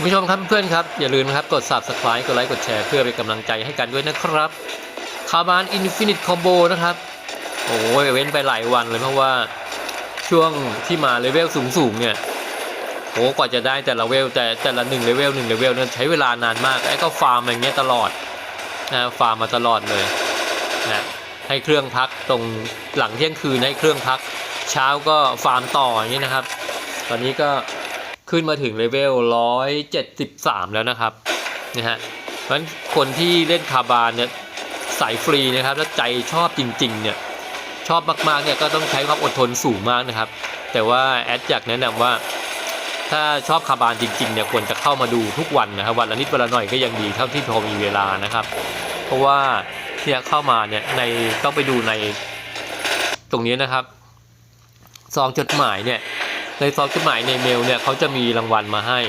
คุณผู้ชมครับเพื่อนครับ อย่าลืมนะครับ กด subscribe กดไลค์กดแชร์เพื่อเป็นกำลังใจให้กันด้วยนะครับคาบานอินฟินิตคอมโบนะครับ โอ้ยเว้นไปหลายวันเลยเพราะว่าช่วงที่มาเลเวลสูงๆเนี่ยโอ้กว่าจะได้แต่ละเวลแต่แต่ละหนึ่งเลเวลหนึ่งเลเวลนั้นใช้เวลานานมากไอ้ก็ฟาร์มอย่างเงี้ยตลอดนะฟาร์มมาตลอดเลยนะให้เครื่องพักตรงหลังเที่ยงคืนให้เครื่องพัก เช้าก็ฟาร์มต่ออย่างนี้นะครับ ตอนนี้ก็ ขึ้นมาถึงเลเวล 173 แล้วนะครับนะฮะเพราะฉะนั้นคนที่เล่นคาบานเนี่ยสายฟรีนะครับแล้วใจชอบจริงๆเนี่ยชอบมากๆเนี่ยก็ต้องใช้ความอดทนสูงมากนะครับ แต่ว่าแอดอยากแนะนำว่า ถ้าชอบคาบานจริงๆเนี่ยควรจะเข้ามาดูทุกวันนะครับวันละนิดวันละหน่อยก็ยังดีเท่าที่พอมีเวลานะครับ เพราะว่าเนี่ยเข้ามาเนี่ยในต้องไปดูในตรงนี้นะครับซองจดหมายเนี่ย ในซองจดหมายในเมลเนี่ยเขาจะมีรางวัลมาให้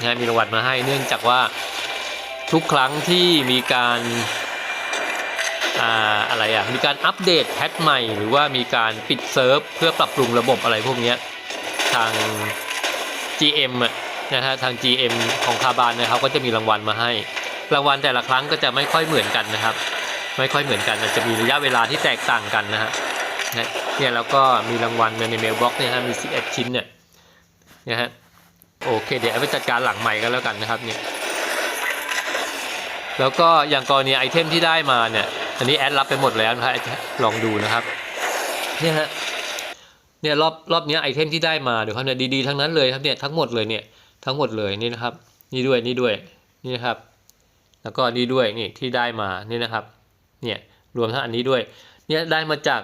นะมีรางวัลมาให้ เนื่องจากว่าทุกครั้งที่มีการอ่าอะไรอะมีการอัปเดตแพทใหม่ หรือว่ามีการปิดเซิร์ฟเพื่อปรับปรุงระบบอะไรพวกนี้ทาง GM อะนะฮะทาง GM ของคาบานเนี่ยเขาก็จะมีรางวัลมาให้ รางวัลแต่ละครั้งก็จะไม่ค่อยเหมือนกันนะครับ ไม่ค่อยเหมือนกันจะมีระยะเวลาที่แตกต่างกันนะฮะ นะเนี่ยแล้วก็มีรางวัลในเมลบ็อกเนี่ยฮะมี 11 ชิ้นเนี่ยนะฮะโอเค เดี๋ยวไปจัดการหลังใหม่กันแล้วกันนะครับเนี่ยแล้วก็อย่างกรณีไอเทมที่ได้มาเนี่ยอันนี้แอดรับไปหมดแล้วนะฮะลองดูนะครับเนี่ยฮะเนี่ยรอบรอบนี้ไอเทมที่ได้มาเดี๋ยวเขาเนี่ยดีๆทั้งนั้นเลยครับเนี่ยทั้งหมดเลยเนี่ยทั้งหมดเลยนี่นะครับ นี่ด้วยนี่ด้วยนี่นะครับ แล้วก็นี่ด้วยนี่ที่ได้มานี่นะครับ เนี่ยรวมทั้งอันนี้ด้วย เนี่ยได้มาจาก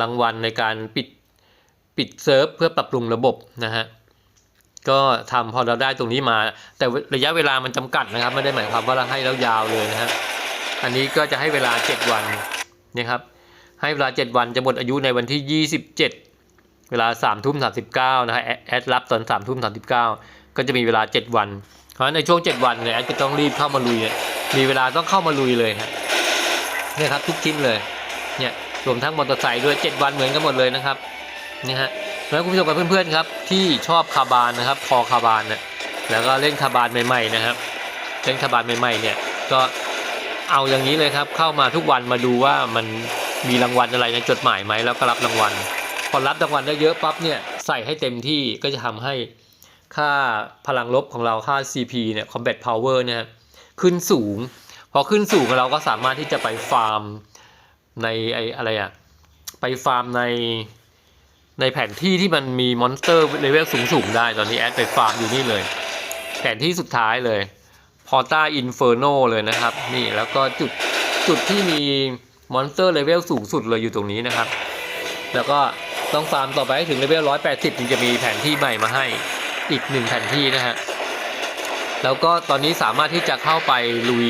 รางวัลในการปิดปิดเซิร์ฟเพื่อปรับปรุงระบบนะฮะก็ทำพอเราได้ตรงนี้มา แต่ระยะเวลามันจำกัดนะครับ ไม่ได้หมายความว่าเราให้แล้วยาวเลยนะฮะอันนี้ก็จะให้เวลา 7 วันนะครับให้เวลา 7 วันจะหมดอายุในวันที่ 27 เวลา3ทุ่ม39นะฮะแอดรับตอน3ทุ่ม39 ก็จะมีเวลา 7 วัน เพราะฉะนั้นในช่วง 7 วันเนี่ยแอดจะต้องรีบเข้ามาลุยเนี่ยมีเวลาต้องเข้ามาลุยเลยฮะเนี่ยครับทุกชิ้นเลยเนี่ย รวมทั้งมอเตอร์ไซค์ด้วย 7 วันเหมือนกันหมดเลยนะครับนี่ฮะแล้วคุณผู้ชมกับเพื่อนๆครับที่ชอบคาบานนะครับคอคาบานเนี่ยแล้วก็เล่นคาบานใหม่ๆนะครับเล่นคาบานใหม่ๆเนี่ยก็เอาอย่างนี้เลยครับเข้ามาทุกวันมาดูว่ามันมีรางวัลอะไรในจดหมายไหมแล้วก็รับรางวัล พอรับรางวัลได้เยอะปั๊บเนี่ยใส่ให้เต็มที่ก็จะทำให้ค่าพลังลบของเราค่า CP เนี่ย combat power เนี่ยขึ้นสูง พอขึ้นสูงเราก็สามารถที่จะไปฟาร์ม ในไออะไรอะไปฟาร์มในในแผนที่ที่มันมีมอนสเตอร์เลเวลสูงๆได้ตอนนี้แอดไปฟาร์มอยู่นี่เลย แผนที่สุดท้ายเลยพอต้าอินเฟอร์โนเลยนะครับ นี่แล้วก็จุดจุดที่มีมอนสเตอร์เลเวลสูงสุดเลยอยู่ตรงนี้นะครับ แล้วก็ต้องฟาร์มต่อไปให้ถึงเลเวล180ถึงจะมีแผนที่ใหม่มาให้อีกหนึ่งแผนที่นะฮะแล้วก็ตอนนี้สามารถที่จะเข้าไปลุย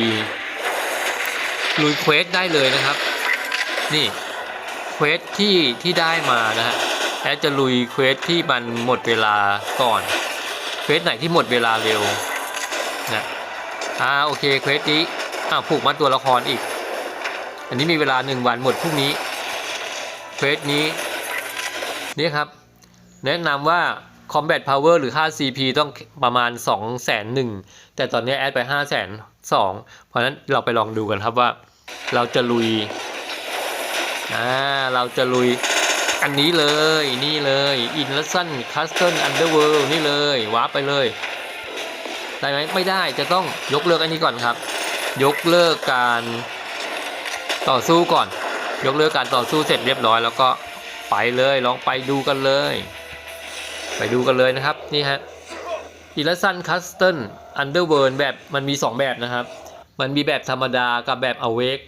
ลุยเควสได้เลยนะครับ นี่เควสที่ที่ได้มานะฮะแอดจะลุยเควสที่มันหมดเวลาก่อนเควสไหนที่หมดเวลาเร็วนะอ่าโอเคเควสนี้อ่าผูกมัดตัวละครอีก อันนี้มีเวลาหนึ่งวันหมดพรุ่งนี้เควสนี้นี่ครับ แนะนำว่า combat power หรือค่า CP ต้องประมาณ 2 0 0 0 0 0 1แต่ตอนนี้แอดไป 5 0 0 0 0 2เพราะนั้นเราไปลองดูกันครับว่า เราจะลุย อ่าเราจะลุยอันนี้เลยนี่เลย i n l e s s o n Castle Underworld นี่เลยวาร์ปไปเลย ได้ไหมไม่ได้จะต้องยกเลิกอันนี้ก่อนครับ ยกเลิกการต่อสู้ก่อน ยกเลิกการต่อสู้เสร็จเรียบร้อยแล้วก็ไปเลยลองไปดูกันเลย ไปดูกันเลยนะครับนี่ฮะ i l l u s i o n Castle Underworld แบบมันมี 2 แบบนะครับ มันมีแบบธรรมดากับแบบ Awake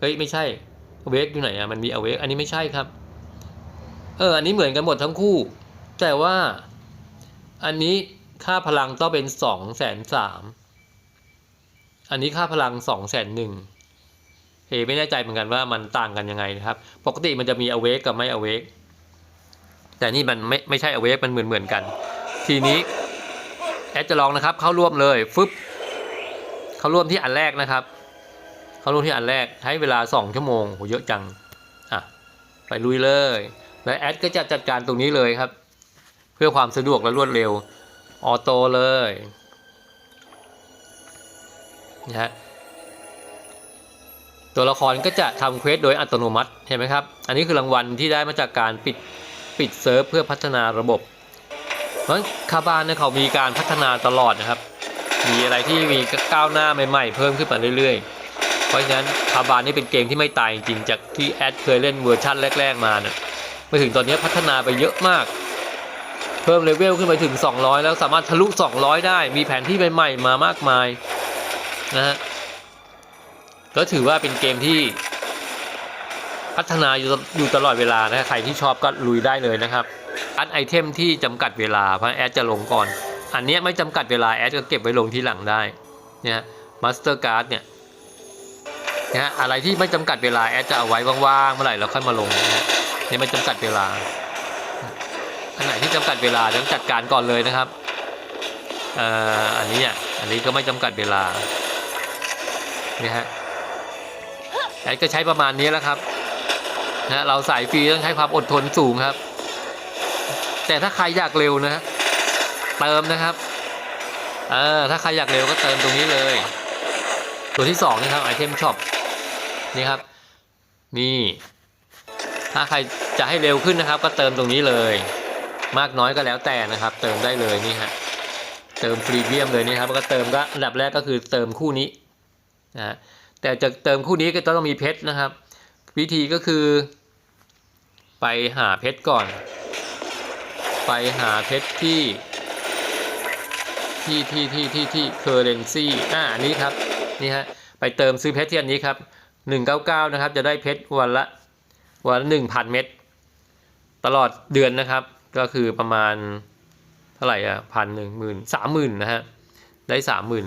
เฮ้ยไม่ใช่ Awake อยู่ไหนอะมันมี Awake อันนี้ไม่ใช่ครับ เออ อันนี้เหมือนกันหมดทั้งคู่ แต่ว่าอันนี้ค่าพลังต้องเป็นสองแสนสามอันนี้ค่าพลังสองแสนหนึ่งเฮไม่แน่ใจเหมือนกันว่ามันต่างกันยังไงนะครับ ปกติมันจะมี Awake กับไม่ Awake แต่นี่มันไม่ไม่ใช่ Awake มันเหมือนเหมือนกัน ทีนี้แอดจะลองนะครับ เข้าร่วมเลยฟึบเข้าร่วมที่อันแรกนะครับ เข้าร่วมที่อันแรกใช้เวลา 2 ชั่วโมงโหเยอะจังอะไปลุยเลย แล้วแอดก็จะจัดการตรงนี้เลยครับ เพื่อความสะดวกและรวดเร็วออโต้เลยนะฮะตัวละครก็จะทำเควสโดยอัตโนมัติเห็นไหมครับ อันนี้คือรางวัลที่ได้มาจากการปิดปิดเซิร์ฟเพื่อพัฒนาระบบ เพราะคาบานเนี่ยเขามีการพัฒนาตลอดนะครับ มีอะไรที่มีก้าวหน้าใหม่ๆ เพิ่มขึ้นมาเรื่อยๆ เพราะฉะนั้นคาบานนี่เป็นเกมที่ไม่ตายจริงจากที่แอดเคยเล่นเวอร์ชันแรก ๆ มาเนี่ยมาถึงตอนนี้พัฒนาไปเยอะมาก เพิ่มเลเวลขึ้นไปถึง 200 แล้วสามารถทะลุ 200 ได้ มีแผนที่ใหม่ๆมามากมายนะฮะก็ถือว่าเป็นเกมที่พัฒนาอยู่อยู่ตลอดเวลานะใครที่ชอบก็ลุยได้เลยนะครับอันไอเทมที่จำกัดเวลาเพราะแอดจะลงก่อน อันเนี้ยไม่จำกัดเวลาแอดก็เก็บไว้ลงที่หลังได้เนี่ยมาสเตอร์การ์ดเนี่ย นะฮะอะไรที่ไม่จำกัดเวลาแอดจะเอาไว้ว่างๆเมื่อไหร่เราค่อยมาลงนะฮะเนี่ยไม่จำกัดเวลาอันไหนที่จำกัดเวลาต้องจัดการก่อนเลยนะครับเอ่ออันนี้อะอันนี้ก็ไม่จำกัดเวลาเนี่ยฮะแอดก็ใช้ประมาณนี้แล้วครับนะเราสายฟรีต้องใช้ความอดทนสูงครับ แต่ถ้าใครอยากเร็วนะฮะเติมนะครับเออถ้าใครอยากเร็วก็เติมตรงนี้เลย ตัวที่สองนะครับไอเทมช็อป นี่ครับ นี่ ถ้าใครจะให้เร็วขึ้นนะครับ ก็เติมตรงนี้เลย มากน้อยก็แล้วแต่นะครับ เติมได้เลยนี่ฮะเติมฟรีเมียมเลยนี่ครับก็เติมก็อันดับแรกก็คือเติมคู่นี้นะแต่จะเติมคู่นี้ก็ต้องมีเพชรนะครับ วิธีก็คือ ไปหาเพชรก่อน ไปหาเพชรที่ที่ที่ที่ที่ที่เคอร์เรนซีอ่าอันนี้ครับนี่ฮะไปเติมซื้อเพชรที่อันนี้ครับ 199 นะครับ จะได้เพชรวันละวันละ1,000 เม็ดตลอดเดือนนะครับ ก็คือประมาณเท่าไหร่อะพันหนึ่งหมื่นสามหมื่นนะฮะได้สามหมื่น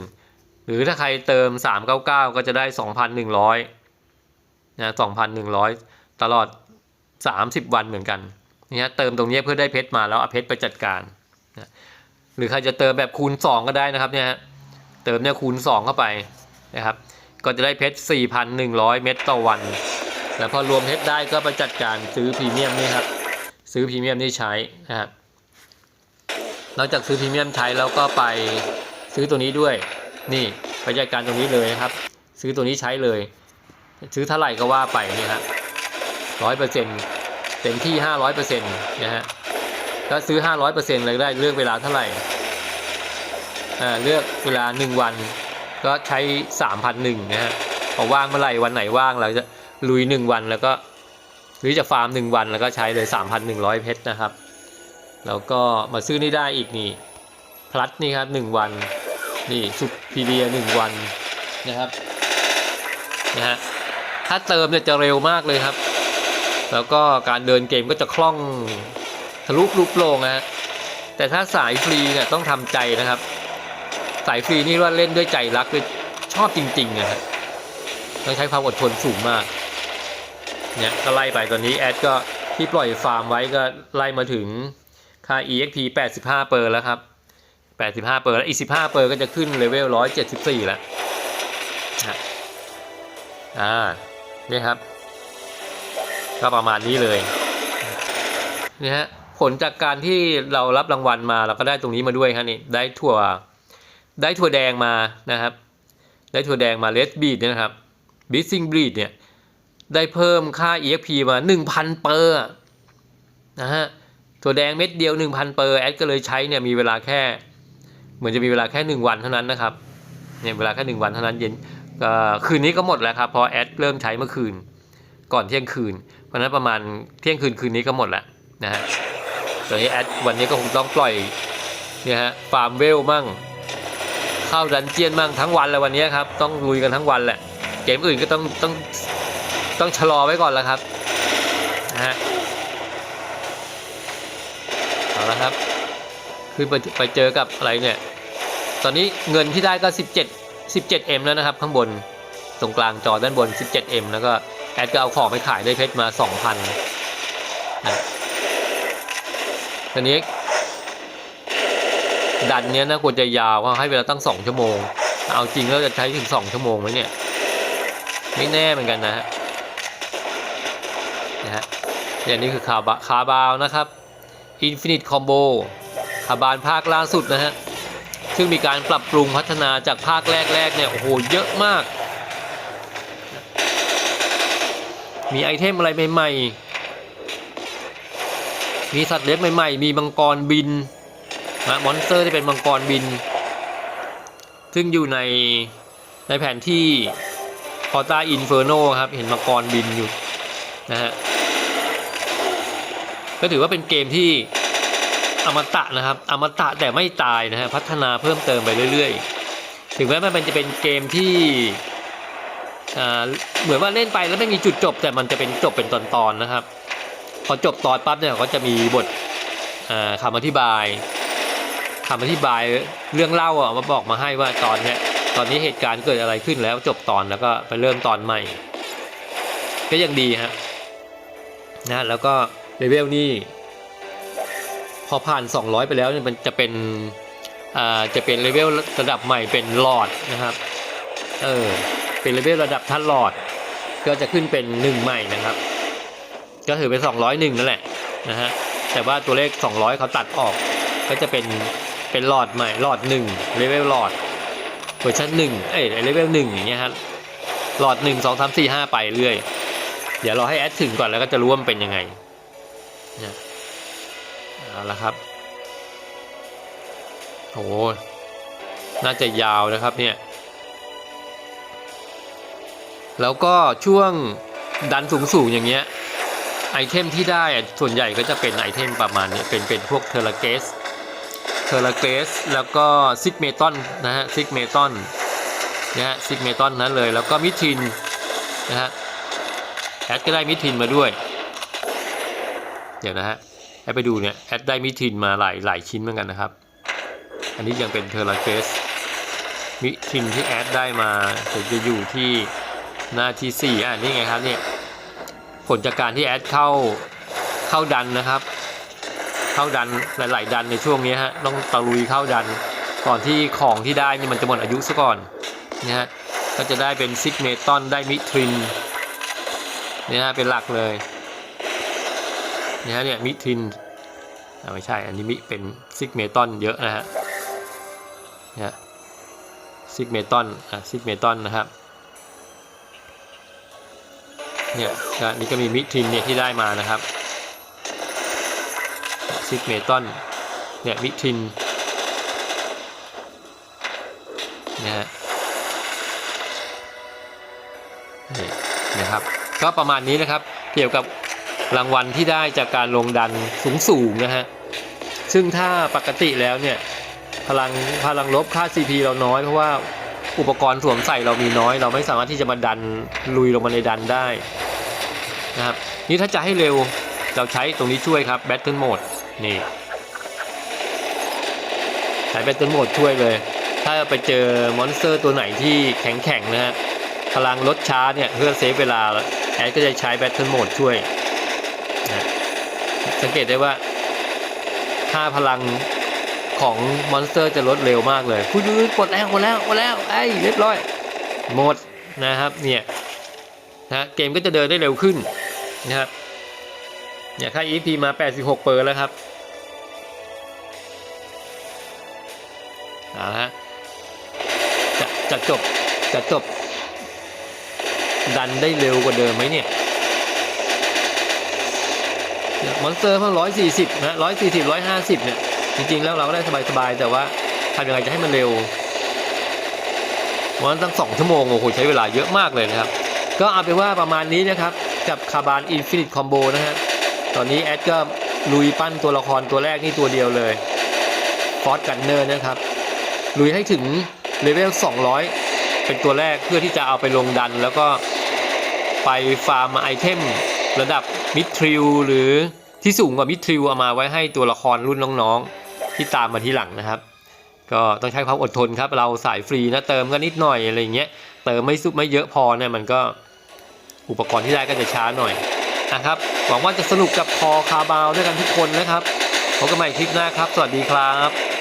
หรือถ้าใครเติมสามเก้าเก้าก็จะได้สองพันหนึ่งร้อยนะสองพันหนึ่งร้อยตลอดสามสิบวันเหมือนกันนี่ฮะเติมตรงนี้เพื่อได้เพชรมาแล้วเอาเพชรไปจัดการนะหรือใครจะเติมแบบคูณสองก็ได้นะครับเนี่ยฮะเติมเนี่ยคูณสองเข้าไปนะครับ ก็จะได้เพชรสี่พันหนึ่งร้อยเม็ดต่อวัน แล้วพอรวมเพชรได้ก็ไปจัดการซื้อพรีเมียมนี่ครับ ซื้อพรีเมียมที่ใช้นะครับ นอกจากซื้อพรีเมียมใช้แล้วก็ไปซื้อตัวนี้ด้วย นี่ไปจัดการตรงนี้เลยนะครับ ซื้อตัวนี้ใช้เลย ซื้อเท่าไหร่ก็ว่าไปนี่ฮะร้อยเปอร์เซ็นต์เต็มที่ห้าร้อยเปอร์เซ็นต์นะฮะก็ซื้อห้าร้อยเปอร์เซ็นต์เลยได้เลือกเวลาเท่าไหร่อ่าเลือกเวลาหนึ่งวัน ก็ใช้สามพันหนึ่งนะฮะพอว่างเมื่อไหร่วันไหนว่างเราจะลุยหนึ่งวันแล้วก็หรือจะฟาร์มหนึ่งวันแล้วก็ใช้เลย3,100เพชรนะครับ แล้วก็มาซื้อนี่ได้อีกนี่พลัดนี่ครับหนึ่งวันนี่ซุปพีเดียหนึ่งวันนะครับนะฮะถ้าเติมเนี่ยจะเร็วมากเลยครับ แล้วก็การเดินเกมก็จะคล่องทะลุลุกโลงนะฮะแต่ถ้าสายฟรีเนี่ยต้องทำใจนะครับ สายฟรีนี่ว่าเล่นด้วยใจรักด้วยชอบจริงๆนะฮะต้องใช้ความอดทนสูงมากเนี่ยก็ไล่ไปตอนนี้แอดก็ที่ปล่อยฟาร์มไว้ก็ไล่มาถึงค่า exp 85 เปอร์แล้วครับ 85 เปอร์แล้วอีก 15 เปอร์ก็จะขึ้นเลเวล 174 แล้วนะอ่านี่ครับ ก็ประมาณนี้เลยนี่ฮะผลจากการที่เรารับรางวัลมาเราก็ได้ตรงนี้มาด้วยครับนี่ได้ถั่ว ได้ถั่วแดงมานะครับ ได้ถั่วแดงมาเลสบีดเนี่ยนะครับบิสซิงบีดเนี่ยได้เพิ่มค่า EXP มา 1,000 เปอร์นะฮะตัวแดงเม็ดเดียว 1,000 เปอร์แอดก็เลยใช้เนี่ยมีเวลาแค่ เหมือนจะมีเวลาแค่ 1 วันเท่านั้นนะครับเนี่ยเวลาแค่ 1 วันเท่านั้นเย็นก็คืนนี้ก็หมดแล้วครับพอแอดเริ่มใช้เมื่อคืน ก่อนเที่ยงคืน เพราะฉะนั้นประมาณเที่ยงคืนคืนนี้ก็หมดแล้วนะฮะตอนนี้แอดวันนี้ก็คงต้องปล่อยเนี่ยฮะฟาร์มเวลมั่ง เข้าดันเจียนมั่งทั้งวันเลยวันนี้ครับต้องลุยกันทั้งวันแหละเกมอื่นก็ต้องต้องต้องชะลอไว้ก่อนแล้วครับนะฮะเอาละครับคือไปไปเจอกับอะไรเนี่ยตอนนี้เงินที่ได้ก็ 17 17M แล้วนะครับ ข้างบนตรงกลางจอด้านบน 17M แล้วก็แอดก็เอาของไปขายได้เพชรมา 2,000นะตอนนี้ ดันเนี้ยนะควรจะยาวว่าให้เวลาตั้ง2ชั่วโมง เอาจริงแล้วจะใช้ถึง2ชั่วโมงไหมเนี่ย ไม่แน่เหมือนกันนะฮะนะฮะอย่างนี้คือคาบาคาบาวนะครับ Infinite Combo คาบานภาคล่าสุดนะฮะซึ่งมีการปรับปรุงพัฒนาจากภาคแรกๆเนี่ยโอ้โหเยอะมาก มีไอเทมอะไรใหม่ๆมีสัตว์เลี้ยงใหม่ๆ มีมังกรบิน นะมอนสเตอร์ที่เป็นมังกรบิน ซึ่งอยู่ในในแผนที่พอต้าอินเฟอร์โนครับ เห็นมังกรบินอยู่นะฮะก็ถือว่าเป็นเกมที่อมตะนะครับ อมตะแต่ไม่ตายนะฮะพัฒนาเพิ่มเติมไปเรื่อยๆ ถึงแม้มันจะเป็นเกมที่เหมือนว่าเล่นไปแล้วไม่มีจุดจบ แต่มันจะเป็นจบเป็นตอนๆนะครับ พอจบตอนปั๊บเนี่ยก็จะมีบทคำอธิบาย คำอธิบายเรื่องเล่าอะมาบอกมาให้ว่าตอนเนี้ยตอนนี้เหตุการณ์เกิดอะไรขึ้นแล้วจบตอนแล้วก็ไปเริ่มตอนใหม่ ก็ยังดีฮะนะแล้วก็เลเวลนี่พอผ่าน 200 ไปแล้วเนี่ยมันจะเป็นอ่าจะเป็นเลเวลระดับใหม่เป็นหลอดนะครับเออเป็นเลเวลระดับท่านหลอด ก็จะขึ้นเป็นหนึ่งใหม่นะครับ ก็ถือเป็น 201 นั่นแหละนะฮะแต่ว่าตัวเลข 200เขาตัดออกก็จะเป็น เป็นหลอดใหม่หลอด1เลเวลหลอดเวอร์ชัน1เอ้ยเลเวล1อย่างเงี้ยฮะหลอด1 2 3 4 5ไปเรื่อย เดี๋ยวเราให้แอดถึงก่อนแล้วก็จะรู้ว่ามันเป็นยังไงเนี่ยเอาละครับโหน่าจะยาวนะครับเนี่ยแล้วก็ช่วงดันสูงๆอย่างเงี้ยไอเทมที่ได้ส่วนใหญ่ก็จะเป็นไอเทมประมาณนี้เป็นเป็นพวกเทอร์เกส เทอร์เกสแล้วก็ซิกเมตอนนะฮะซิกเมตอนนะฮะซิกเมตอนนั้นเลย แล้วก็มิทินนะฮะแอดก็ได้มิทินมาด้วย เดี๋ยวนะฮะแอดไปดูเนี่ยแอดได้มิทินมาหลายหลายชิ้นเหมือนกันนะครับ อันนี้ยังเป็นเทอร์เกสมิทินที่แอดได้มาจะอยู่ที่หน้าที่สี่อะนี่ไงครับเนี่ยผลจากการที่แอดเข้าเข้าดันนะครับ เข้าดันหลาย ๆ ดันในช่วงนี้ฮะต้องตะลุยเข้าดัน ก่อนที่ของที่ได้นี่มันจะหมดอายุซะก่อนนะฮะก็จะได้เป็นซิกเมตอนได้มิทรินเนี่ยฮะเป็นหลักเลยเนี่ยฮะเนี่ยมิทรินอะไม่ใช่อันนี้มิเป็นซิกเมตอนเยอะนะฮะเนี่ยซิกเมตอนอะซิกเมตอนนะครับเนี่ยก็นี่ก็มีมิทรินเนี่ยที่ได้มานะครับ ซิกเมตอนเนี่ยมิทินนะฮะนี่นะครับ ก็ประมาณนี้นะครับ เกี่ยวกับรางวัลที่ได้จากการลงดันสูงๆนะฮะ ซึ่งถ้าปกติแล้วเนี่ย พลังพลังลบค่า CP เราน้อยเพราะว่าอุปกรณ์สวมใส่เรามีน้อย เราไม่สามารถที่จะมาดันลุยลงมาในดันได้นะครับ นี่ถ้าจะให้เร็วเราใช้ตรงนี้ช่วยครับ Battle Mode นี่ใช้ Battle Mode ช่วยเลย ถ้าไปเจอมอนสเตอร์ตัวไหนที่แข็งๆนะฮะพลังลดช้าเนี่ยเพื่อเซฟเวลาแอดก็จะใช้ Battle Mode ช่วยนะสังเกตได้ว่าค่าพลังของมอนสเตอร์จะลดเร็วมากเลยคุณดูกดแล้วกดแล้วกดแล้วไอ้ยเรียบร้อยหมดนะครับเนี่ยนะเกมก็จะเดินได้เร็วขึ้นนะครับเนี่ยค่า EP มา 86 เปอร์แล้วครับ จะจะจบจะจบ ดันได้เร็วกว่าเดิมไหมเนี่ยมอนสเตอร์เพิ่ง140นะ140 150เนี่ย จริง ๆ แล้วเราก็ได้สบายๆ แต่ว่าทำยังไงจะให้มันเร็ววันตั้งสองชั่วโมงโอ้โหใช้เวลาเยอะมากเลยนะครับ ก็เอาเป็นว่าประมาณนี้นะครับ กับคาบานอินฟินิตคอมโบนะฮะ ตอนนี้แอดก็ลุยปั้นตัวละครตัวแรกนี่ตัวเดียวเลยฟอสกันเนอร์นะครับ ลุยให้ถึงเลเวล 200 เป็นตัวแรกเพื่อที่จะเอาไปลงดัน แล้วก็ไปฟาร์มไอเทมระดับมิดทริลหรือที่สูงกว่ามิดทริลเอามาไว้ให้ตัวละครรุ่นน้องๆ ที่ตามมาทีหลังนะครับ ก็ต้องใช้ความอดทนครับ เราสายฟรีนะเติมก็นิดหน่อยอะไรอย่างเงี้ยเติมไม่ซุไม่เยอะพอเนี่ยมันก็อุปกรณ์ที่ได้ก็จะช้าหน่อยนะครับหวังว่าจะสนุกกับคอคาบาวด้วยกันทุกคนนะครับพบกันใหม่คลิปหน้าครับ สวัสดีครับ